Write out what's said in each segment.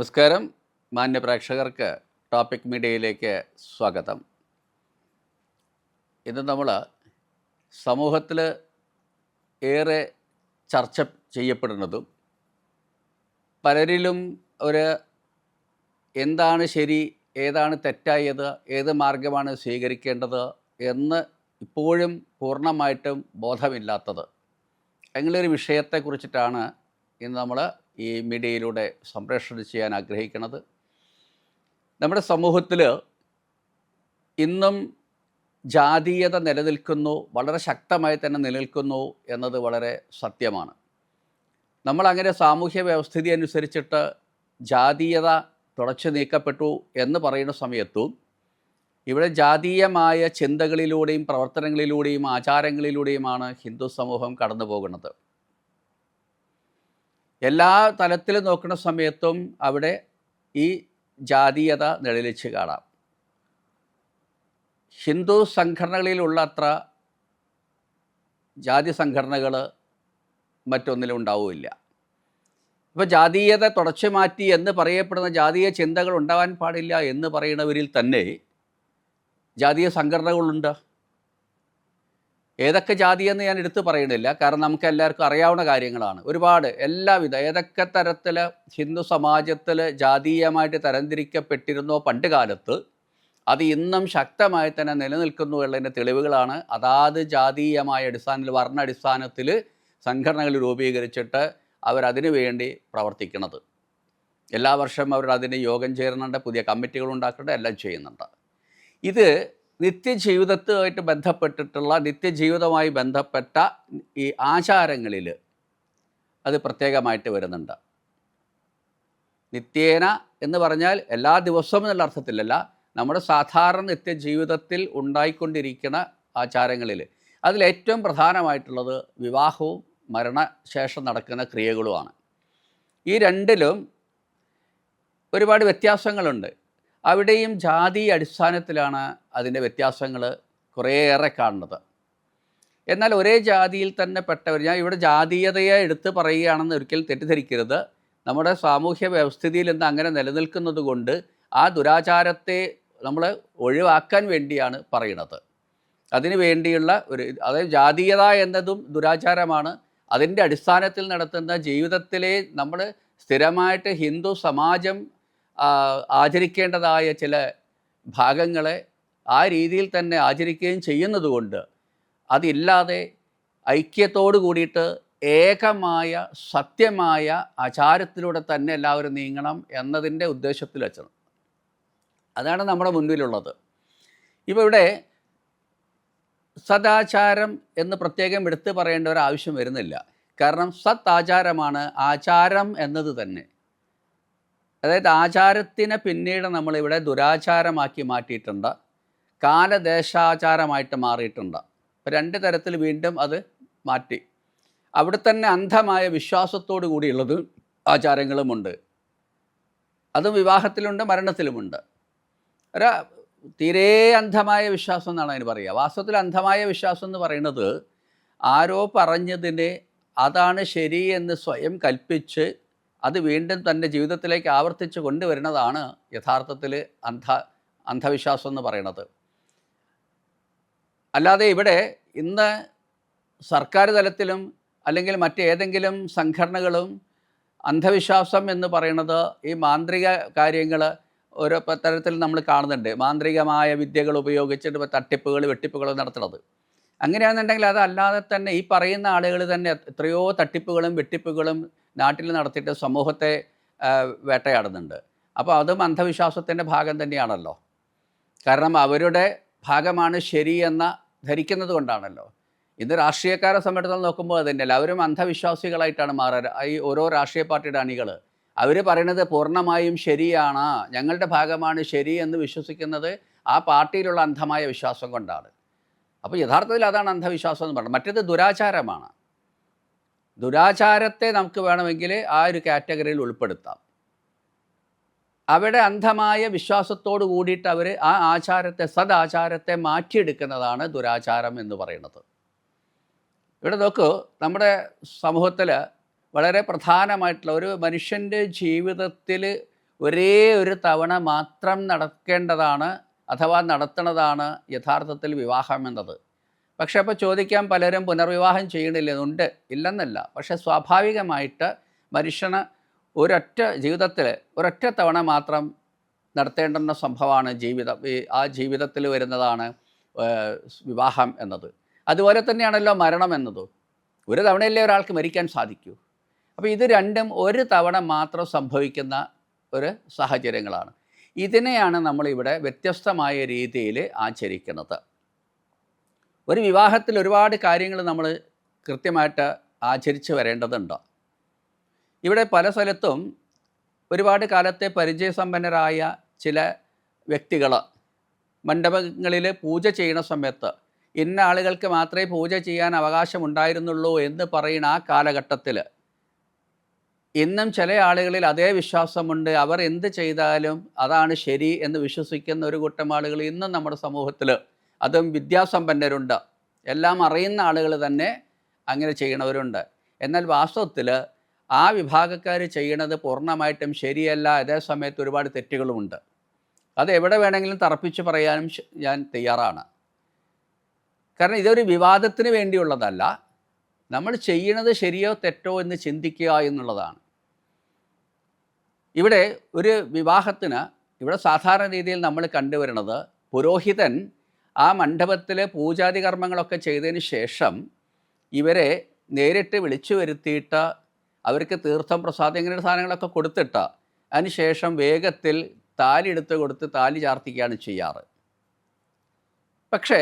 നമസ്കാരം. മാന്യ പ്രേക്ഷകർക്ക് ടോപ്പിക് മീഡിയയിലേക്ക് സ്വാഗതം. ഇന്ന് നമ്മൾ സമൂഹത്തിൽ ഏറെ ചർച്ച ചെയ്യപ്പെടുന്നതും പലരിലും ഒരു എന്താണ് ശരി ഏതാണ് തെറ്റായത് ഏത് മാർഗമാണ് സ്വീകരിക്കേണ്ടത് എന്ന് ഇപ്പോഴും പൂർണമായിട്ടും ബോധമില്ലാത്തത്. അങ്ങനെയൊരു വിഷയത്തെക്കുറിച്ചിട്ടാണ് ഇന്ന് നമ്മൾ ഈ മീഡിയയിലൂടെ സംപ്രേഷണം ചെയ്യാൻ ആഗ്രഹിക്കുന്നത്. നമ്മുടെ സമൂഹത്തിൽ ഇന്നും ജാതീയത നിലനിൽക്കുന്നു വളരെ ശക്തമായി തന്നെ നിലനിൽക്കുന്നു എന്നത് വളരെ സത്യമാണ്. നമ്മളങ്ങനെ സാമൂഹ്യ വ്യവസ്ഥിതി അനുസരിച്ചിട്ട് ജാതീയത തുടച്ചു നീക്കപ്പെട്ടു എന്ന് പറയുന്ന സമയത്തും ഇവിടെ ജാതീയമായ ചിന്തകളിലൂടെയും പ്രവർത്തനങ്ങളിലൂടെയും ആചാരങ്ങളിലൂടെയുമാണ് ഹിന്ദു സമൂഹം കടന്നു പോകുന്നത് എല്ലാ തലത്തിലും നോക്കുന്ന സമയത്തും അവിടെ ഈ ജാതീയത നിഴലിച്ച് കാണാം. ഹിന്ദു സംഘടനകളിലുള്ള അത്ര ജാതി സംഘടനകൾ മറ്റൊന്നിലും ഉണ്ടാവില്ല ഇപ്പോൾ ജാതീയത തുടച്ചു മാറ്റി എന്ന് പറയപ്പെടുന്ന ജാതീയ ചിന്തകൾ ഉണ്ടാവാൻ പാടില്ല എന്ന് പറയുന്നവരിൽ തന്നെ ജാതീയ സംഘടനകളുണ്ട്. ഏതൊക്കെ ജാതി എന്ന് ഞാൻ എടുത്തു പറയുന്നില്ല കാരണം നമുക്ക് എല്ലാവർക്കും അറിയാവുന്ന കാര്യങ്ങളാണ്. ഒരുപാട് എല്ലാവിധ ഏതൊക്കെ തരത്തിൽ ഹിന്ദു സമാജത്തിൽ ജാതീയമായിട്ട് തരംതിരിക്കപ്പെട്ടിരുന്നോ പണ്ട് കാലത്ത് അത് ഇന്നും ശക്തമായി തന്നെ നിലനിൽക്കുന്നു എന്നതിന്റെ തെളിവുകളാണ്. അതാത് ജാതീയമായ അടിസ്ഥാനത്തിൽ വർണ അടിസ്ഥാനത്തിൽ സംഘടനകൾ രൂപീകരിച്ചിട്ട് അവരതിനു വേണ്ടി പ്രവർത്തിക്കുന്നത് എല്ലാ വർഷവും അവർ യോഗം ചേരുന്നുണ്ട് പുതിയ കമ്മിറ്റികൾ ഉണ്ടാക്കുന്നുണ്ട് എല്ലാം ചെയ്യുന്നുണ്ട്. ഇത് നിത്യജീവിതത്തുമായിട്ട് ബന്ധപ്പെട്ടിട്ടുള്ള നിത്യജീവിതവുമായി ബന്ധപ്പെട്ട ഈ ആചാരങ്ങളിൽ അത് പ്രത്യേകമായിട്ട് വരുന്നുണ്ട്. നിത്യേന എന്ന് പറഞ്ഞാൽ എല്ലാ ദിവസവും എന്നുള്ള അർത്ഥത്തിലല്ല നമ്മുടെ സാധാരണ നിത്യജീവിതത്തിൽ ഉണ്ടായിക്കൊണ്ടിരിക്കുന്ന ആചാരങ്ങളിൽ അതിലേറ്റവും പ്രധാനമായിട്ടുള്ളത് വിവാഹവും മരണശേഷം നടക്കുന്ന ക്രിയകളുമാണ്. ഈ രണ്ടിലും ഒരുപാട് വ്യത്യാസങ്ങളുണ്ട്. അവിടെയും ജാതി അടിസ്ഥാനത്തിലാണ് അതിന്റെ വ്യത്യാസങ്ങൾ കുറേയേറെ കാണുന്നത്. എന്നാൽ ഒരേ ജാതിയിൽ തന്നെ പെട്ടവർ ഞാൻ ഇവിടെ ജാതീയതയെ എടുത്ത് പറയുകയാണെന്ന് ഒരിക്കലും തെറ്റിദ്ധരിക്കരുത്. നമ്മുടെ സാമൂഹ്യ വ്യവസ്ഥിതിയിൽ നിന്ന് അങ്ങനെ നിലനിൽക്കുന്നത് കൊണ്ട് ആ ദുരാചാരത്തെ നമ്മൾ ഒഴിവാക്കാൻ വേണ്ടിയാണ് പറയുന്നത്. അതിനു വേണ്ടിയുള്ള ഒരു അതായത് ജാതീയത എന്നതും ദുരാചാരമാണ്. അതിന്റെ അടിസ്ഥാനത്തിൽ നടത്തുന്ന ജീവിതത്തിലെ നമ്മൾ സ്ഥിരമായിട്ട് ഹിന്ദു സമാജം ആചരിക്കേണ്ടതായ ചില ഭാഗങ്ങളെ ആ രീതിയിൽ തന്നെ ആചരിക്കുകയും ചെയ്യുന്നതുകൊണ്ട് അതില്ലാതെ ഐക്യത്തോട് കൂടിയിട്ട് ഏകമായ സത്യമായ ആചാരത്തിലൂടെ തന്നെ എല്ലാവരും നീങ്ങണം എന്നതിന്റെ ഉദ്ദേശത്തിൽ വെച്ചത്. അതാണ് നമ്മുടെ മുൻപിലുള്ളത്. ഇപ്പോൾ ഇവിടെ സദാചാരം എന്ന് പ്രത്യേകം എടുത്തു പറയേണ്ട ഒരു ആവശ്യം വരുന്നില്ല. കാരണം സത് ആചാരമാണ് ആചാരം എന്നത് തന്നെ. അതായത് ആചാരത്തിനെ പിന്നീട് നമ്മളിവിടെ ദുരാചാരമാക്കി മാറ്റിയിട്ടുണ്ട്. കാലദേശാചാരമായിട്ട് മാറിയിട്ടുണ്ട്. അപ്പോൾ രണ്ട് തരത്തിൽ വീണ്ടും അത് മാറ്റി. അവിടെ തന്നെ അന്ധമായ വിശ്വാസത്തോടു കൂടിയുള്ളത് ആചാരങ്ങളുമുണ്ട്. അതും വിവാഹത്തിലുണ്ട് മരണത്തിലുമുണ്ട്. ഒരു തീരെ അന്ധമായ വിശ്വാസം എന്നാണ് അതിന് പറയുക. വാസ്തവത്തിൽ അന്ധമായ വിശ്വാസം എന്ന് പറയുന്നത് ആരോ പറഞ്ഞതിനെ അതാണ് ശരി എന്ന് സ്വയം കൽപ്പിച്ച് അത് വീണ്ടും തന്റെ ജീവിതത്തിലേക്ക് ആവർത്തിച്ച് കൊണ്ടുവരുന്നതാണ് യഥാർത്ഥത്തിൽ അന്ധ അന്ധവിശ്വാസം എന്ന് പറയുന്നത്. അല്ലാതെ ഇവിടെ ഇന്ന് സർക്കാർ തലത്തിലും അല്ലെങ്കിൽ മറ്റേതെങ്കിലും സംഘടനകളും അന്ധവിശ്വാസം എന്ന് പറയുന്നത് ഈ മാന്ത്രിക കാര്യങ്ങൾ ഓരോ തരത്തിൽ നമ്മൾ കാണുന്നുണ്ട്. മാന്ത്രികമായ വിദ്യകൾ ഉപയോഗിച്ചിട്ട് തട്ടിപ്പുകൾ വെട്ടിപ്പുകൾ നടത്തുന്നത്. അങ്ങനെയാണെന്നുണ്ടെങ്കിൽ അതല്ലാതെ തന്നെ ഈ പറയുന്ന ആളുകൾ തന്നെ എത്രയോ തട്ടിപ്പുകളും വെട്ടിപ്പുകളും നാട്ടിൽ നടത്തിയിട്ട് സമൂഹത്തെ വേട്ടയാടുന്നുണ്ട്. അപ്പോൾ അതും അന്ധവിശ്വാസത്തിന്റെ ഭാഗം തന്നെയാണല്ലോ. കാരണം അവരുടെ ഭാഗമാണ് ശരിയെന്ന ധരിക്കുന്നത് കൊണ്ടാണല്ലോ. ഇന്ന് രാഷ്ട്രീയക്കാരെ സംബന്ധിച്ചിടത്തോളം നോക്കുമ്പോൾ തന്നെയല്ല. അവരും അന്ധവിശ്വാസികളായിട്ടാണ് മാറുക ഈ ഓരോ രാഷ്ട്രീയ പാർട്ടിയുടെ അണികൾ. അവർ പറയുന്നത് പൂർണമായും ശരിയാണ്. ഞങ്ങളുടെ ഭാഗമാണ് ശരി എന്ന് വിശ്വസിക്കുന്നത് ആ പാർട്ടിയിലുള്ള അന്ധമായ വിശ്വാസം കൊണ്ടാണ്. അപ്പോൾ യഥാർത്ഥത്തിൽ അതാണ് അന്ധവിശ്വാസം എന്ന് പറയുന്നത് മറ്റേത് ദുരാചാരമാണ്. ദുരാചാരത്തെ നമുക്ക് വേണമെങ്കിൽ ആ ഒരു കാറ്റഗറിയിൽ ഉൾപ്പെടുത്താം. അവിടെ അന്ധമായ വിശ്വാസത്തോട് കൂടിയിട്ട് അവർ ആ ആചാരത്തെ സദാചാരത്തെ മാറ്റിയെടുക്കുന്നതാണ് ദുരാചാരം എന്ന് പറയുന്നത്. ഇവിടെ നോക്കൂ നമ്മുടെ സമൂഹത്തിൽ വളരെ പ്രധാനമായിട്ടുള്ള ഒരു മനുഷ്യന്റെ ജീവിതത്തിൽ ഒരേ ഒരു തവണ മാത്രം നടക്കേണ്ടതാണ് അഥവാ നടത്തണതാണ് യഥാർത്ഥത്തിൽ വിവാഹം എന്നത് പക്ഷേ അപ്പോൾ ചോദിക്കാൻ പലരും പുനർവിവാഹം ചെയ്യണില്ല? ഉണ്ട്. ഇല്ലെന്നല്ല. പക്ഷെ സ്വാഭാവികമായിട്ട് മനുഷ്യന് ഒരൊറ്റ ജീവിതത്തിൽ ഒരൊറ്റ തവണ മാത്രം നടത്തേണ്ടുന്ന സംഭവമാണ് ജീവിതം. ആ ജീവിതത്തിൽ വരുന്നതാണ് വിവാഹം എന്നത്. അതുപോലെ തന്നെയാണല്ലോ മരണം എന്നത്. ഒരു തവണയല്ലേ ഒരാൾക്ക് മരിക്കാൻ സാധിക്കൂ. അപ്പോൾ ഇത് രണ്ടും ഒരു തവണ മാത്രം സംഭവിക്കുന്ന ഒരു സാഹചര്യങ്ങളാണ്. ഇതിനെയാണ് നമ്മളിവിടെ വ്യത്യസ്തമായ രീതിയിൽ ആചരിക്കുന്നത്. ഒരു വിവാഹത്തിൽ ഒരുപാട് കാര്യങ്ങൾ നമ്മൾ കൃത്യമായിട്ട് ആചരിച്ച് വരേണ്ടതുണ്ട്. ഇവിടെ പല സ്ഥലത്തും ഒരുപാട് കാലത്തെ പരിചയസമ്പന്നരായ ചില വ്യക്തികൾ മണ്ഡപങ്ങളിൽ പൂജ ചെയ്യുന്ന സമയത്ത് ഇന്ന ആളുകൾക്ക് മാത്രമേ പൂജ ചെയ്യാൻ അവകാശമുണ്ടായിരുന്നുള്ളൂ എന്ന് പറയുന്ന ആ കാലഘട്ടത്തിൽ ഇന്നും ചില ആളുകളിൽ അതേ വിശ്വാസമുണ്ട്. അവർ എന്ത് ചെയ്താലും അതാണ് ശരി എന്ന് വിശ്വസിക്കുന്ന ഒരു കൂട്ടം ആളുകൾ ഇന്നും നമ്മുടെ സമൂഹത്തിൽ. അതും വിദ്യാസമ്പന്നരുണ്ട്. എല്ലാം അറിയുന്ന ആളുകൾ തന്നെ അങ്ങനെ ചെയ്യണവരുണ്ട്. എന്നാൽ വാസ്തവത്തിൽ ആ വിഭാഗക്കാർ ചെയ്യണത് പൂർണമായിട്ടും ശരിയല്ല. അതേ സമയത്ത് ഒരുപാട് തെറ്റുകളുമുണ്ട്. അത് എവിടെ വേണമെങ്കിലും തറപ്പിച്ച് പറയാനും ഞാൻ തയ്യാറാണ്. കാരണം ഇതൊരു വിവാദത്തിന് വേണ്ടിയുള്ളതല്ല. നമ്മൾ ചെയ്യണത് ശരിയോ തെറ്റോ എന്ന് ചിന്തിക്കുക എന്നുള്ളതാണ്. ഇവിടെ ഒരു വിവാഹത്തിന് ഇവിടെ സാധാരണ രീതിയിൽ നമ്മൾ കണ്ടുവരുന്നത് പുരോഹിതൻ ആ മണ്ഡപത്തിലെ പൂജാതി കർമ്മങ്ങളൊക്കെ ചെയ്തതിന് ശേഷം ഇവരെ നേരിട്ട് വിളിച്ചു വരുത്തിയിട്ട് അവർക്ക് തീർത്ഥം പ്രസാദം ഇങ്ങനെയുള്ള സാധനങ്ങളൊക്കെ കൊടുത്തിട്ട് അതിനുശേഷം വേഗത്തിൽ താലി എടുത്ത് കൊടുത്ത് താലി ചാർത്തിക്കുകയാണ് ചെയ്യാറ്. പക്ഷേ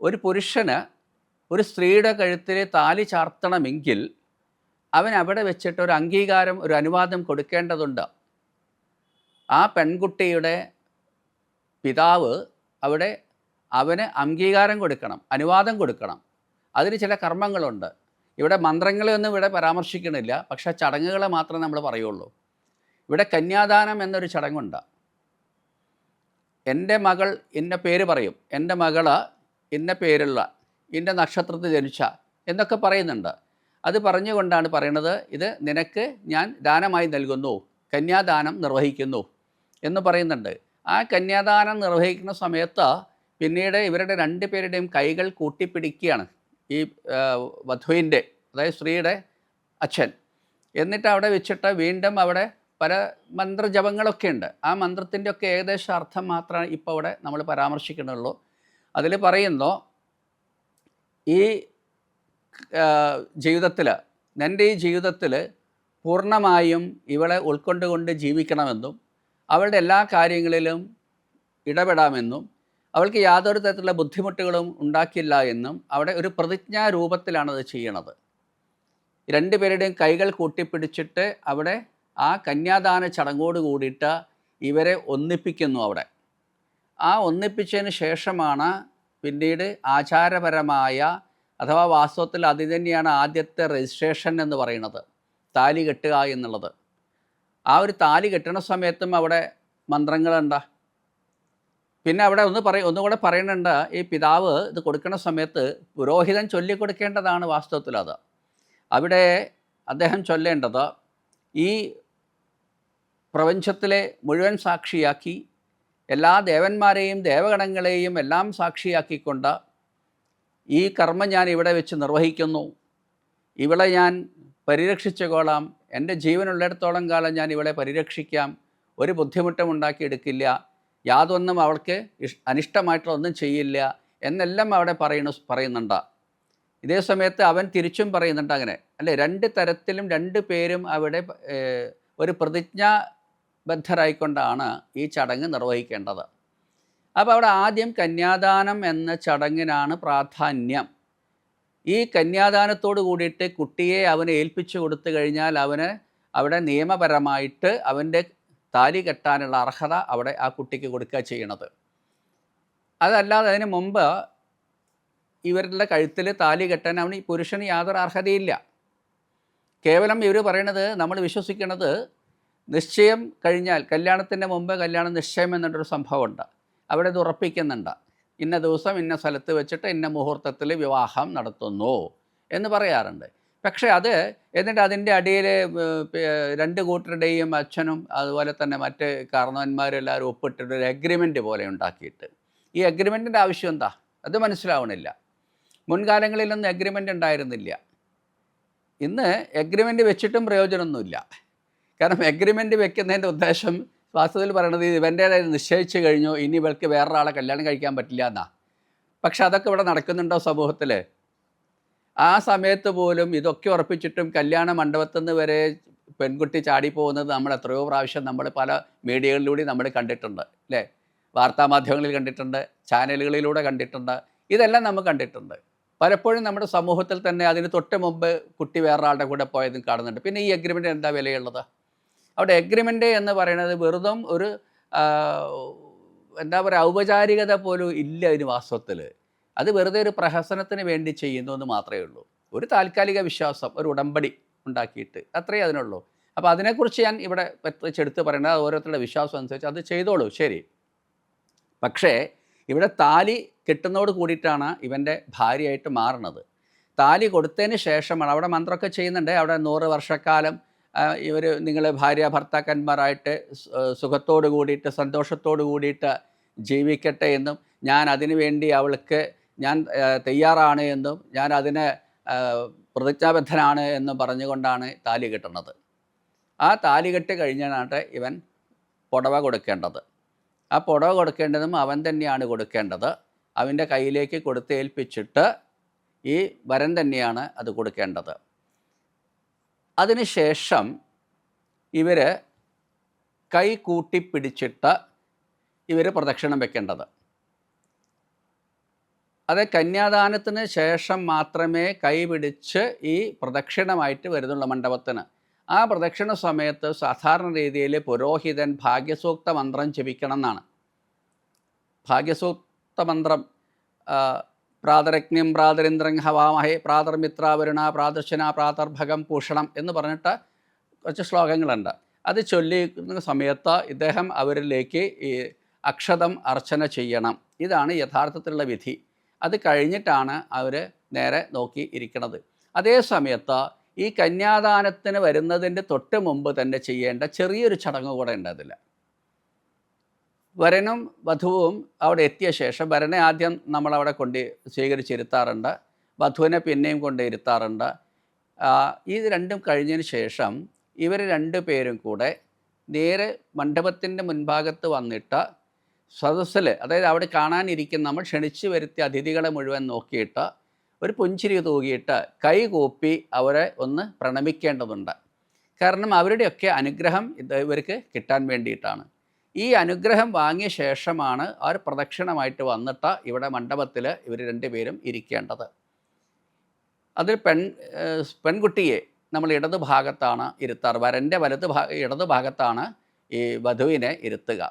ഒരു പുരുഷന് ഒരു സ്ത്രീയുടെ കഴുത്തിൽ താലി ചാർത്തണമെങ്കിൽ അവൻ അവിടെ വെച്ചിട്ട് ഒരു അംഗീകാരം ഒരു അനുവാദം കൊടുക്കേണ്ടതുണ്ട്. ആ പെൺകുട്ടിയുടെ പിതാവ് അവിടെ അവന് അംഗീകാരം കൊടുക്കണം അനുവാദം കൊടുക്കണം. അതിന് ചില കർമ്മങ്ങളുണ്ട്. ഇവിടെ മന്ത്രങ്ങളെയൊന്നും ഇവിടെ പരാമർശിക്കണില്ല പക്ഷേ ചടങ്ങുകളെ മാത്രമേ നമ്മൾ പറയുള്ളൂ. ഇവിടെ കന്യാദാനം എന്നൊരു ചടങ്ങുണ്ട്. എന്റെ മകൾ ഇന്ന പേര് പറയും. എന്റെ മകൾ ഇന്ന പേരുള്ള ഇന്ന നക്ഷത്രത്തിൽ ജനിച്ച എന്നൊക്കെ പറയുന്നുണ്ട്. അത് പറഞ്ഞുകൊണ്ടാണ് പറയുന്നത് ഇത് നിനക്ക് ഞാൻ ദാനമായി നൽകുന്നു കന്യാദാനം നിർവഹിക്കുന്നു എന്ന് പറയുന്നുണ്ട്. ആ കന്യാദാനം നിർവഹിക്കുന്ന സമയത്ത് പിന്നീട് ഇവരുടെ രണ്ട് പേരുടെയും കൈകൾ കൂട്ടിപ്പിടിക്കുകയാണ് ഈ വധുവിന്റെ അതായത് സ്ത്രീയുടെ അച്ഛൻ. എന്നിട്ട് അവിടെ വെച്ചിട്ട് വീണ്ടും അവിടെ പല മന്ത്രജപങ്ങളൊക്കെ ഉണ്ട്. ആ മന്ത്രത്തിന്റെ ഒക്കെ ഏകദേശം അർത്ഥം മാത്രമാണ് ഇപ്പോൾ അവിടെ നമ്മൾ പരാമർശിക്കുന്നുള്ളൂ. അതിൽ പറയുന്നു ഈ ജീവിതത്തിൽ എന്റെ ഈ ജീവിതത്തിൽ പൂർണമായും ഇവളെ ഉൾക്കൊണ്ടുകൊണ്ട് ജീവിക്കണമെന്നും അവളുടെ എല്ലാ കാര്യങ്ങളിലും ഇടപെടാമെന്നും അവൾക്ക് യാതൊരു തരത്തിലുള്ള ബുദ്ധിമുട്ടുകളും ഉണ്ടാക്കില്ല എന്നും അവിടെ ഒരു പ്രതിജ്ഞാ രൂപത്തിലാണ് അത് ചെയ്യണത്. രണ്ടുപേരുടെയും കൈകൾ കൂട്ടിപ്പിടിച്ചിട്ട് അവിടെ ആ കന്യാദാന ചടങ്ങോട് കൂടിയിട്ട് ഇവരെ ഒന്നിപ്പിക്കുന്നു അവിടെ. ആ ഒന്നിപ്പിച്ചതിന് ശേഷമാണ് പിന്നീട് ആചാരപരമായ അഥവാ വാസ്തവത്തിൽ അത് തന്നെയാണ് ആദ്യത്തെ രജിസ്ട്രേഷൻ എന്ന് പറയുന്നത്. താലി കെട്ടുക എന്നുള്ളത്. ആ ഒരു താലി കെട്ടണ സമയത്തും അവിടെ മന്ത്രങ്ങളുണ്ട് പിന്നെ അവിടെ ഒന്ന് പറയ ഒന്നുകൂടെ പറയുന്നുണ്ട് ഈ പിതാവ് ഇത് കൊടുക്കുന്ന സമയത്ത് പുരോഹിതൻ ചൊല്ലിക്കൊടുക്കേണ്ടതാണ് വാസ്തവത്തിൽ അത്. അവിടെ അദ്ദേഹം ചൊല്ലേണ്ടത് ഈ പ്രപഞ്ചത്തിലെ മുഴുവൻ സാക്ഷിയാക്കി എല്ലാ ദേവന്മാരെയും ദേവഗണങ്ങളെയും എല്ലാം സാക്ഷിയാക്കിക്കൊണ്ട് ഈ കർമ്മം ഞാൻ ഇവിടെ വെച്ച് നിർവഹിക്കുന്നു. ഇവളെ ഞാൻ പരിരക്ഷിച്ചുകൊള്ളാം. എന്റെ ജീവനുള്ളിടത്തോളം കാലം ഞാൻ ഇവളെ പരിരക്ഷിക്കാം. ഒരു ബുദ്ധിമുട്ടും ഉണ്ടാക്കിയെടുക്കില്ല. യാതൊന്നും അവൾക്ക് ഇഷ് അനിഷ്ടമായിട്ടൊന്നും ചെയ്യില്ല എന്നെല്ലാം അവിടെ പറയുന്നു പറയുന്നുണ്ട്. ഇതേ സമയത്ത് അവൻ തിരിച്ചും പറയുന്നുണ്ട് അങ്ങനെ. അല്ലേ? രണ്ട് തരത്തിലും രണ്ട് പേരും അവിടെ ഒരു ഒരു പ്രതിജ്ഞാബദ്ധരായിക്കൊണ്ടാണ് ഈ ചടങ്ങ് നിർവഹിക്കേണ്ടത്. അപ്പോൾ അവിടെ ആദ്യം കന്യാദാനം എന്ന ചടങ്ങിനാണ് പ്രാധാന്യം. ഈ കന്യാദാനത്തോട് കൂടിയിട്ട് കുട്ടിയെ അവന് ഏൽപ്പിച്ചു കൊടുത്തു കഴിഞ്ഞാൽ അവന് അവിടെ നിയമപരമായിട്ട് അവന്റെ താലി കെട്ടാനുള്ള അർഹത അവിടെ ആ കുട്ടിക്ക് കൊടുക്കുക ചെയ്യണത്. അതല്ലാതെ അതിന് മുമ്പ് ഇവരുടെ കഴുത്തിൽ താലി കെട്ടാൻ അവന് പുരുഷന് യാതൊരു അർഹതയില്ല. കേവലം ഇവർ പറയണത് നമ്മൾ വിശ്വസിക്കുന്നത് നിശ്ചയം കഴിഞ്ഞാൽ കല്യാണത്തിന്റെ മുമ്പ് കല്യാണം നിശ്ചയം എന്നുള്ളൊരു സംഭവമുണ്ട്. അവിടെ ഇത് ഉറപ്പിക്കുന്നുണ്ട്. ഇന്ന ദിവസം ഇന്ന സ്ഥലത്ത് വെച്ചിട്ട് ഇന്ന മുഹൂർത്തത്തിൽ വിവാഹം നടത്തുന്നു എന്ന് പറയാറുണ്ട്. പക്ഷേ അത് എന്നിട്ട് അതിന്റെ അടിയിൽ രണ്ട് കൂട്ടരുടെയും അച്ഛനും അതുപോലെ തന്നെ മറ്റ് കാരണവന്മാരും എല്ലാവരും ഒപ്പിട്ടിട്ട് ഒരു എഗ്രിമെന്റ് പോലെ ഉണ്ടാക്കിയിട്ട്. ഈ എഗ്രിമെന്റിന്റെ ആവശ്യം എന്താ? അത് മനസ്സിലാവണില്ല. മുൻകാലങ്ങളിലൊന്നും എഗ്രിമെന്റ് ഉണ്ടായിരുന്നില്ല. ഇന്ന് എഗ്രിമെന്റ് വെച്ചിട്ടും പ്രയോജനമൊന്നുമില്ല. കാരണം അഗ്രിമെന്റ് വെക്കുന്നതിന്റെ ഉദ്ദേശം വാസ്തവത്തിൽ പറയണത് ഇവന്റെ നിശ്ചയിച്ച് കഴിഞ്ഞു ഇനി ഇവൾക്ക് വേറൊരാളെ കല്യാണം കഴിക്കാൻ പറ്റില്ല എന്നാ. പക്ഷെ അതൊക്കെ ഇവിടെ നടക്കുന്നുണ്ടോ സമൂഹത്തിൽ? ആ സമയത്ത് പോലും ഇതൊക്കെ ഉറപ്പിച്ചിട്ടും കല്യാണ മണ്ഡപത്തിൽ നിന്ന് വരെ പെൺകുട്ടി ചാടി പോകുന്നത് നമ്മൾ എത്രയോ പ്രാവശ്യം നമ്മൾ പല മീഡിയകളിലൂടെ നമ്മൾ കണ്ടിട്ടുണ്ട് അല്ലേ? വാർത്താമാധ്യമങ്ങളിൽ കണ്ടിട്ടുണ്ട് ചാനലുകളിലൂടെ കണ്ടിട്ടുണ്ട് ഇതെല്ലാം നമ്മൾ കണ്ടിട്ടുണ്ട്. പലപ്പോഴും നമ്മുടെ സമൂഹത്തിൽ തന്നെ അതിന് തൊട്ട് മുമ്പ് കുട്ടി വേറൊരാളുടെ കൂടെ പോയതും കാണുന്നുണ്ട്. പിന്നെ ഈ അഗ്രിമെന്റ് എന്താ വിലയുള്ളത്? അവിടെ എഗ്രിമെന്റ് എന്ന് പറയുന്നത് വെറുതും ഒരു എന്താ പറയുക ഔപചാരികത പോലും ഇല്ല ഇതിന് വാസ്തവത്തിൽ അത് വെറുതെ ഒരു പ്രഹസനത്തിന് വേണ്ടി ചെയ്യുന്നു എന്ന് മാത്രമേ ഉള്ളൂ. ഒരു താൽക്കാലിക വിശ്വാസം ഒരു ഉടമ്പടി ഉണ്ടാക്കിയിട്ട് അത്രയേ അതിനുള്ളൂ. അപ്പോൾ അതിനെക്കുറിച്ച് ഞാൻ ഇവിടെ വെച്ചെടുത്ത് പറയുന്നത് ഓരോരുത്തരുടെ വിശ്വാസം അനുസരിച്ച് അത് ചെയ്തോളൂ ശരി. പക്ഷേ ഇവിടെ താലി കിട്ടുന്നതോട് കൂടിയിട്ടാണ് ഇവന്റെ ഭാര്യയായിട്ട് മാറണത്. താലി കൊടുത്തതിന് ശേഷമാണ് അവിടെ മന്ത്രമൊക്കെ ചെയ്യുന്നുണ്ട് അവിടെ നൂറ് വർഷക്കാലം ഇവർ നിങ്ങളെ ഭാര്യ ഭർത്താക്കന്മാരായിട്ട് സുഖത്തോടു കൂടിയിട്ട് സന്തോഷത്തോട് കൂടിയിട്ട് ജീവിക്കട്ടെ എന്നും ഞാൻ അതിനു വേണ്ടി അവൾക്ക് ഞാൻ തയ്യാറാണ് എന്നും ഞാൻ അതിന് പ്രതിജ്ഞാബദ്ധനാണ് എന്നും പറഞ്ഞുകൊണ്ടാണ് താലി കെട്ടുന്നത്. ആ താലി കെട്ട് കഴിഞ്ഞാണ് ഇവൻ പുടവ കൊടുക്കേണ്ടത്. ആ പുടവ കൊടുക്കേണ്ടതും അവൻ തന്നെയാണ് കൊടുക്കേണ്ടത്. അവന്റെ കയ്യിലേക്ക് കൊടുത്തേൽപ്പിച്ചിട്ട് ഈ വരൻ തന്നെയാണ് അത് കൊടുക്കേണ്ടത്. അതിനുശേഷം ഇവർ കൈ കൂട്ടിപ്പിടിച്ചിട്ട് ഇവർ പ്രദക്ഷിണം വെക്കേണ്ടത്. അത് കന്യാദാനത്തിന് ശേഷം മാത്രമേ കൈ പിടിച്ച് ഈ പ്രദക്ഷിണമായിട്ട് വരുന്നുള്ളൂ മണ്ഡപത്തിന്. ആ പ്രദക്ഷിണ സമയത്ത് സാധാരണ രീതിയിൽ പുരോഹിതൻ ഭാഗ്യസൂക്ത മന്ത്രം ജപിക്കണം എന്നാണ്. ഭാഗ്യസൂക്ത മന്ത്രം ആ, പ്രാതരഗ്നിം പ്രാതരിന്ദ്രം ഹവാമഹേ പ്രാതർമിത്രാവരുണ പ്രാദർശന പ്രാതർഭകം പൂഷണം എന്ന് പറഞ്ഞിട്ട് കുറച്ച് ശ്ലോകങ്ങളുണ്ട്. അത് ചൊല്ലിക്കുന്ന സമയത്ത് ഇദ്ദേഹം അവരിലേക്ക് ഈ അക്ഷതം അർച്ചന ചെയ്യണം. ഇതാണ് യഥാർത്ഥത്തിലുള്ള വിധി. അത് കഴിഞ്ഞിട്ടാണ് അവർ നേരെ നോക്കി ഇരിക്കുന്നത് അതേ സമയത്ത് ഈ കന്യാദാനത്തിന് വരുന്നതിന്റെ തൊട്ട് മുമ്പ് തന്നെ ചെയ്യേണ്ട ചെറിയൊരു ചടങ്ങ് കൂടെ ഉണ്ട് വരനും വധുവും അവിടെ എത്തിയ ശേഷം വരനെ ആദ്യം നമ്മളവിടെ കൊണ്ട് സ്വീകരിച്ചിരുത്താറുണ്ട്. വധുവിനെ പിന്നെയും കൊണ്ട് ഇരുത്താറുണ്ട്. ഇത് രണ്ടും കഴിഞ്ഞതിന് ശേഷം ഇവർ രണ്ടു പേരും കൂടെ നേരെ മണ്ഡപത്തിന്റെ മുൻഭാഗത്ത് വന്നിട്ട് സദസ്സിൽ അതായത് അവിടെ കാണാനിരിക്കുന്ന നമ്മൾ ക്ഷണിച്ചു വരുത്തിയ അതിഥികളെ മുഴുവൻ നോക്കിയിട്ട് ഒരു പുഞ്ചിരി തൂകിയിട്ട് കൈ കൂപ്പി അവരെ ഒന്ന് പ്രണമിക്കേണ്ടതുണ്ട്. കാരണം അവരുടെയൊക്കെ അനുഗ്രഹം ഇവർക്ക് കിട്ടാൻ വേണ്ടിയിട്ടാണ്. ഈ അനുഗ്രഹം വാങ്ങിയ ശേഷമാണ് അവർ പ്രദക്ഷിണമായിട്ട് വന്നിട്ട് ഇവിടെ മണ്ഡപത്തിൽ ഇവർ രണ്ടുപേരും ഇരിക്കേണ്ടത്. അതിൽ പെൺ പെൺകുട്ടിയെ നമ്മൾ ഇടത് ഭാഗത്താണ് ഇരുത്താറ്. വരന്റെ വലത് ഭാഗ ഇടത് ഭാഗത്താണ് ഈ വധുവിനെ ഇരുത്തുക.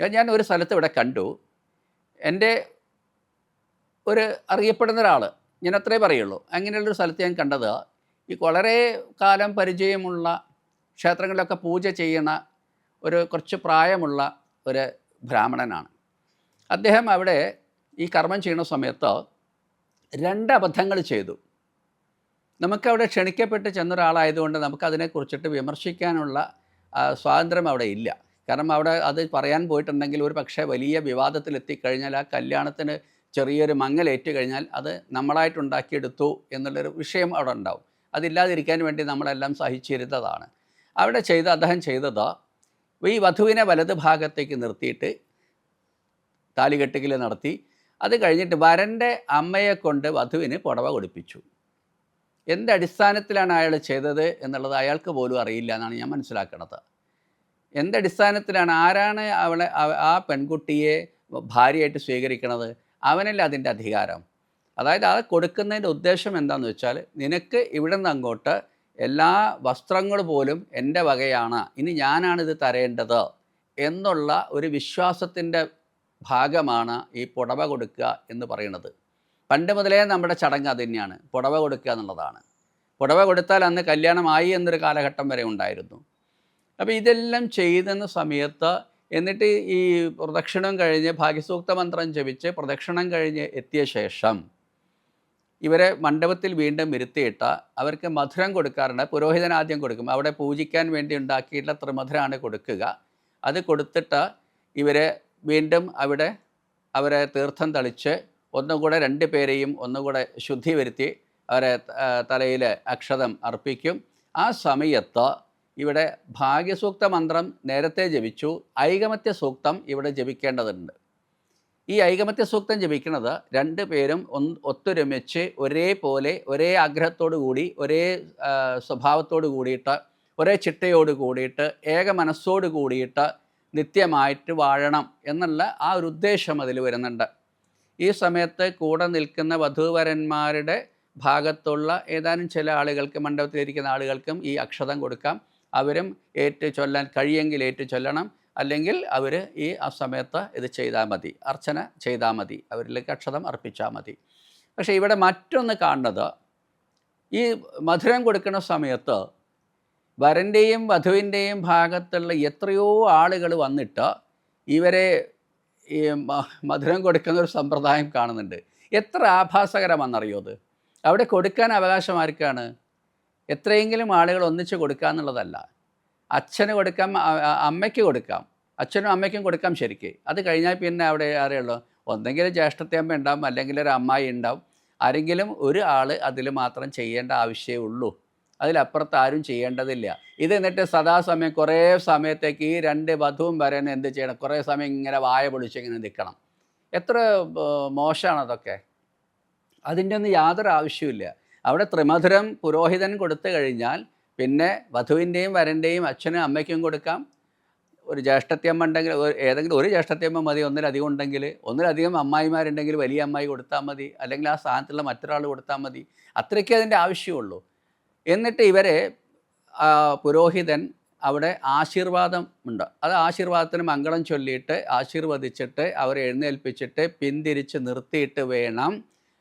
ഞാൻ ഒരു സ്ഥലത്ത് ഇവിടെ കണ്ടു. എന്റെ ഒരു അറിയപ്പെടുന്ന ഒരാൾ ഞാൻ അത്രേ പറയുള്ളൂ. അങ്ങനെയുള്ളൊരു സ്ഥലത്ത് ഞാൻ കണ്ടത് ഈ വളരെ കാലം പരിചയമുള്ള ക്ഷേത്രങ്ങളിലൊക്കെ പൂജ ചെയ്യുന്ന ഒരു കുറച്ച് പ്രായമുള്ള ഒരു ബ്രാഹ്മണനാണ്. അദ്ദേഹം അവിടെ ഈ കർമ്മം ചെയ്യുന്ന സമയത്ത് രണ്ട് അബദ്ധങ്ങൾ ചെയ്തു. നമുക്കവിടെ ക്ഷണിക്കപ്പെട്ട് ചെന്ന ഒരാളായതുകൊണ്ട് നമുക്ക് അതിനെക്കുറിച്ചിട്ട് വിമർശിക്കാനുള്ള സ്വാതന്ത്ര്യം അവിടെ ഇല്ല. കാരണം അവിടെ അത് പറയാൻ പോയിട്ടുണ്ടെങ്കിൽ ഒരു പക്ഷേ വലിയ വിവാദത്തിലെത്തിക്കഴിഞ്ഞാൽ ആ കല്യാണത്തിന് ചെറിയൊരു മങ്ങലേറ്റ് കഴിഞ്ഞാൽ അത് നമ്മളായിട്ടുണ്ടാക്കിയെടുത്തു എന്നുള്ളൊരു വിഷയം അവിടെ ഉണ്ടാവും. അതില്ലാതിരിക്കാൻ വേണ്ടി നമ്മളെല്ലാം സഹിച്ചിരുന്നതാണ്. അവിടെ ചെയ്ത അദ്ദേഹം ചെയ്തത് ഈ വധുവിനെ വലത് ഭാഗത്തേക്ക് നിർത്തിയിട്ട് താലികെട്ടുകിൽ നടത്തി. അത് കഴിഞ്ഞിട്ട് വരന്റെ അമ്മയെ കൊണ്ട് വധുവിന് പുടവ കൊടുപ്പിച്ചു. എന്തടിസ്ഥാനത്തിലാണ് അയാൾ ചെയ്തത് എന്നുള്ളത് അയാൾക്ക് പോലും അറിയില്ല എന്നാണ് ഞാൻ മനസ്സിലാക്കുന്നത് എന്തടിസ്ഥാനത്തിലാണ് ആരാണ് അവളെ ആ പെൺകുട്ടിയെ ഭാര്യയായിട്ട് സ്വീകരിക്കണത്? അവനല്ല അതിന്റെ അധികാരം. അതായത് അത് കൊടുക്കുന്നതിന്റെ ഉദ്ദേശം എന്താണെന്ന് വെച്ചാൽ നിനക്ക് ഇവിടെ നിന്ന് അങ്ങോട്ട് എല്ലാ വസ്ത്രങ്ങൾ പോലും എന്റെ വകയാണ്. ഇനി ഞാനാണിത് തരേണ്ടത് എന്നുള്ള ഒരു വിശ്വാസത്തിന്റെ ഭാഗമാണ് ഈ പുടവ കൊടുക്കുക എന്ന് പറയുന്നത്. പണ്ട് മുതലേ നമ്മുടെ ചടങ്ങ് അത് തന്നെയാണ് പുടവ കൊടുക്കുക എന്നുള്ളതാണ്. പുടവ കൊടുത്താൽ അന്ന് കല്യാണമായി എന്നൊരു കാലഘട്ടം വരെ ഉണ്ടായിരുന്നു. അപ്പോൾ ഇതെല്ലാം ചെയ്യുന്ന സമയത്ത് എന്നിട്ട് ഈ പ്രദക്ഷിണം കഴിഞ്ഞ് ഭാഗ്യസൂക്ത മന്ത്രം ജപിച്ച് പ്രദക്ഷിണം കഴിഞ്ഞ് എത്തിയ ശേഷം ഇവരെ മണ്ഡപത്തിൽ വീണ്ടും ഇരുത്തിയിട്ട് അവർക്ക് മധുരം കൊടുക്കാറുണ്ട്. പുരോഹിതൻ ആദ്യം കൊടുക്കും. അവിടെ പൂജിക്കാൻ വേണ്ടി ഉണ്ടാക്കിയിട്ടുള്ള ത്രിമധുരമാണ് കൊടുക്കുക. അത് കൊടുത്തിട്ട് ഇവരെ വീണ്ടും അവിടെ അവരെ തീർത്ഥം തളിച്ച് ഒന്നുകൂടെ രണ്ട് പേരെയും ഒന്നുകൂടെ ശുദ്ധി വരുത്തി അവരെ തലയിൽ അക്ഷതം അർപ്പിക്കും. ആ സമയത്ത് ഇവിടെ ഭാഗ്യസൂക്ത മന്ത്രം നേരത്തെ ജപിച്ചു. ഐകമത്യ സൂക്തം ഇവിടെ ജപിക്കേണ്ടതുണ്ട്. ഈ ഐകമത്യ സൂക്തം ജപിക്കുന്നത് രണ്ട് പേരും ഒത്തൊരുമിച്ച് ഒരേപോലെ ഒരേ ആഗ്രഹത്തോടു കൂടി ഒരേ സ്വഭാവത്തോടു കൂടിയിട്ട് ഒരേ ചിട്ടയോട് കൂടിയിട്ട് ഏക മനസ്സോട് കൂടിയിട്ട് നിത്യമായിട്ട് വാഴണം എന്നുള്ള ആ ഒരു ഉദ്ദേശം അതിൽ വരുന്നുണ്ട്. ഈ സമയത്ത് കൂടെ നിൽക്കുന്ന വധൂവരന്മാരുടെ ഭാഗത്തുള്ള ഏതാനും ചില ആളുകൾക്ക് മണ്ഡപത്തിലിരിക്കുന്ന ആളുകൾക്കും ഈ അക്ഷതം കൊടുക്കാം. അവരും ഏറ്റു ചൊല്ലാൻ കഴിയെങ്കിൽ ഏറ്റു ചൊല്ലണം അല്ലെങ്കിൽ അവർ ഈ ആ സമയത്ത് ഇത് ചെയ്താൽ മതി അർച്ചന ചെയ്താൽ മതി അവരിലേക്ക് അക്ഷതം അർപ്പിച്ചാൽ മതി. പക്ഷേ ഇവിടെ മറ്റൊന്ന് കാണുന്നത് ഈ മധുരം കൊടുക്കുന്ന സമയത്ത് വരന്റെയും വധുവിന്റെയും ഭാഗത്തുള്ള എത്രയോ ആളുകൾ വന്നിട്ട് ഇവരെ ഈ മധുരം കൊടുക്കുന്ന ഒരു സമ്പ്രദായം കാണുന്നുണ്ട്. എത്ര ആഭാസകരമാണെന്നറിയോ അത്? അവിടെ കൊടുക്കാൻ അവകാശം ആർക്കാണ്? എത്രയെങ്കിലും ആളുകൾ ഒന്നിച്ച് കൊടുക്കുക എന്നുള്ളതല്ല അച്ഛന് കൊടുക്കാം അമ്മയ്ക്ക് കൊടുക്കാം. അച്ഛനും അമ്മയ്ക്കും കൊടുക്കാം ശരിക്ക്. അത് കഴിഞ്ഞാൽ പിന്നെ അവിടെ ആരെയുള്ളൂ ഒന്നെങ്കിൽ ജ്യേഷ്ഠത്തെ അമ്മ ഉണ്ടാവും അല്ലെങ്കിൽ ഒരു അമ്മായി ഉണ്ടാവും. ആരെങ്കിലും ഒരു ആൾ അതിൽ മാത്രം ചെയ്യേണ്ട ആവശ്യമേ ഉള്ളൂ. അതിലപ്പുറത്ത് ആരും ചെയ്യേണ്ടതില്ല. ഇത് എന്നിട്ട് സദാസമയം കുറേ സമയത്തേക്ക് ഈ രണ്ട് വധുവും വരാൻ എന്ത് ചെയ്യണം? കുറേ സമയം ഇങ്ങനെ വായ പൊളിച്ചിങ്ങനെ നിൽക്കണം. എത്ര മോശമാണ് അതൊക്കെ. അതിന്റെ ഒന്നും യാതൊരു ആവശ്യമില്ല അവിടെ ത്രിമധുരം പുരോഹിതൻ കൊടുത്തു കഴിഞ്ഞാൽ പിന്നെ വധുവിന്റെയും വരന്റെയും അച്ഛനും അമ്മയ്ക്കും കൊടുക്കാം. ഒരു ജ്യേഷ്ഠത്തിയമ്മ ഉണ്ടെങ്കിൽ ഏതെങ്കിലും ഒരു ജ്യേഷ്ഠത്തിയമ്മ മതി. ഒന്നിലധികം ഉണ്ടെങ്കിൽ ഒന്നിലധികം അമ്മായിമാരുണ്ടെങ്കിൽ വലിയ അമ്മായി കൊടുത്താൽ മതി. അല്ലെങ്കിൽ ആ സ്ഥാനത്തുള്ള മറ്റൊരാൾ കൊടുത്താൽ മതി. അത്രയ്ക്കേ അതിന്റെ ആവശ്യമുള്ളൂ. എന്നിട്ട് ഇവരെ പുരോഹിതൻ അവിടെ ആശീർവാദം ഉണ്ട്. അത് ആശീർവാദത്തിന് മംഗളം ചൊല്ലിയിട്ട് ആശീർവദിച്ചിട്ട് അവരെ എഴുന്നേൽപ്പിച്ചിട്ട് പിന്തിരിച്ച് നിർത്തിയിട്ട് വേണം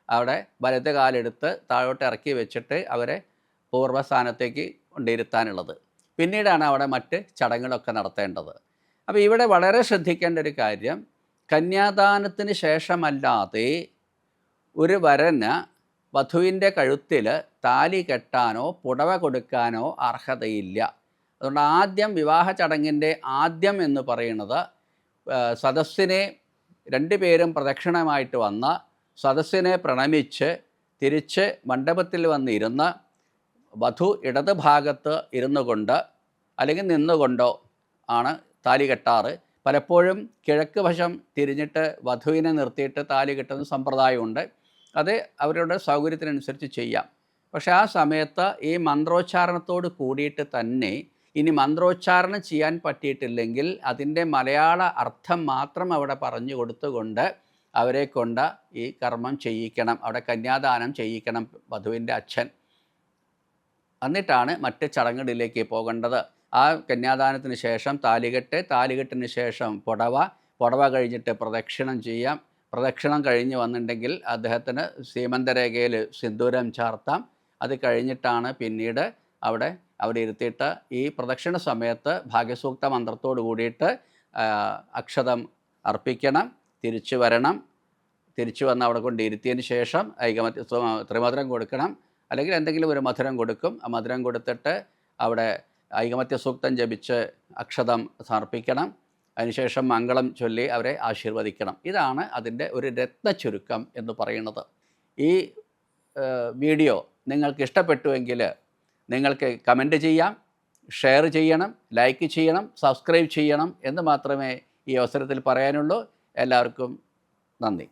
അവിടെ വലത് കാലെടുത്ത് താഴോട്ട് ഇറക്കി വെച്ചിട്ട് അവരെ പൂർവസ്ഥാനത്തേക്ക് കൊണ്ടിരുത്താനുള്ളത് പിന്നീടാണ് അവിടെ മറ്റ് ചടങ്ങുകളൊക്കെ നടത്തേണ്ടത്. അപ്പോൾ ഇവിടെ വളരെ ശ്രദ്ധിക്കേണ്ട ഒരു കാര്യം കന്യാദാനത്തിന് ശേഷമല്ലാതെ ഒരു വരന് വധുവിന്റെ കഴുത്തിൽ താലി കെട്ടാനോ പുടവ കൊടുക്കാനോ അർഹതയില്ല. അതുകൊണ്ട് ആദ്യം വിവാഹ ചടങ്ങിന്റെ ആദ്യം എന്ന് പറയുന്നത് സദസ്സിനെ രണ്ടുപേരും പ്രദക്ഷിണമായിട്ട് വന്ന് സദസ്സിനെ പ്രണമിച്ച് തിരിച്ച് മണ്ഡപത്തിൽ വന്നിരുന്ന് വധു ഇടത് ഭാഗത്ത് ഇരുന്നു കൊണ്ട് അല്ലെങ്കിൽ നിന്നുകൊണ്ടോ ആണ് താലി കെട്ടാറ്. പലപ്പോഴും കിഴക്ക് വശം തിരിഞ്ഞിട്ട് വധുവിനെ നിർത്തിയിട്ട് താലി കെട്ടുന്ന സമ്പ്രദായമുണ്ട്. അത് അവരുടെ സൗകര്യത്തിനനുസരിച്ച് ചെയ്യാം. പക്ഷേ ആ സമയത്ത് ഈ മന്ത്രോച്ചാരണത്തോട് കൂടിയിട്ട് തന്നെ ഇനി മന്ത്രോച്ചാരണം ചെയ്യാൻ പറ്റിയിട്ടില്ലെങ്കിൽ അതിന്റെ മലയാള അർത്ഥം മാത്രം അവിടെ പറഞ്ഞു കൊടുത്തുകൊണ്ട് അവരെ കൊണ്ട് ഈ കർമ്മം ചെയ്യിക്കണം. അവിടെ കന്യാദാനം ചെയ്യിക്കണം വധുവിന്റെ അച്ഛൻ. എന്നിട്ടാണ് മറ്റ് ചടങ്ങുകളിലേക്ക് പോകേണ്ടത്. ആ കന്യാദാനത്തിന് ശേഷം താലികെട്ട് താലികെട്ടിന് ശേഷം പുടവ പുടവ കഴിഞ്ഞിട്ട് പ്രദക്ഷിണം ചെയ്യാം. പ്രദക്ഷിണം കഴിഞ്ഞ് വന്നിട്ടുണ്ടെങ്കിൽ അദ്ദേഹത്തിന് സീമന്തരേഖയിൽ സിന്ദൂരം ചാർത്താം. അത് കഴിഞ്ഞിട്ടാണ് പിന്നീട് അവിടെ അവിടെ ഇരുത്തിയിട്ട് ഈ പ്രദക്ഷിണ സമയത്ത് ഭാഗ്യസൂക്ത മന്ത്രത്തോട് കൂടിയിട്ട് അക്ഷതം അർപ്പിക്കണം തിരിച്ചു വരണം. തിരിച്ചു വന്ന് അവിടെ കൊണ്ട് ഇരുത്തിയതിന് ശേഷം ഐകമത്യ ത്രിമധുരം കൊടുക്കണം. അല്ലെങ്കിൽ എന്തെങ്കിലും ഒരു മധുരം കൊടുക്കും. ആ മധുരം കൊടുത്തിട്ട് അവിടെ ഐകമത്യ സൂക്തം ജപിച്ച് അക്ഷതം സമർപ്പിക്കണം. അതിനുശേഷം മംഗളം ചൊല്ലി അവരെ ആശീർവദിക്കണം. ഇതാണ് അതിന്റെ ഒരു രത്ന ചുരുക്കം എന്ന് പറയുന്നത്. ഈ വീഡിയോ നിങ്ങൾക്ക് ഇഷ്ടപ്പെട്ടുവെങ്കിൽ നിങ്ങൾക്ക് കമന്റ് ചെയ്യാം ഷെയർ ചെയ്യണം ലൈക്ക് ചെയ്യണം സബ്സ്ക്രൈബ് ചെയ്യണം എന്ന് മാത്രമേ ഈ അവസരത്തിൽ പറയാനുള്ളൂ. എല്ലാവർക്കും നന്ദി.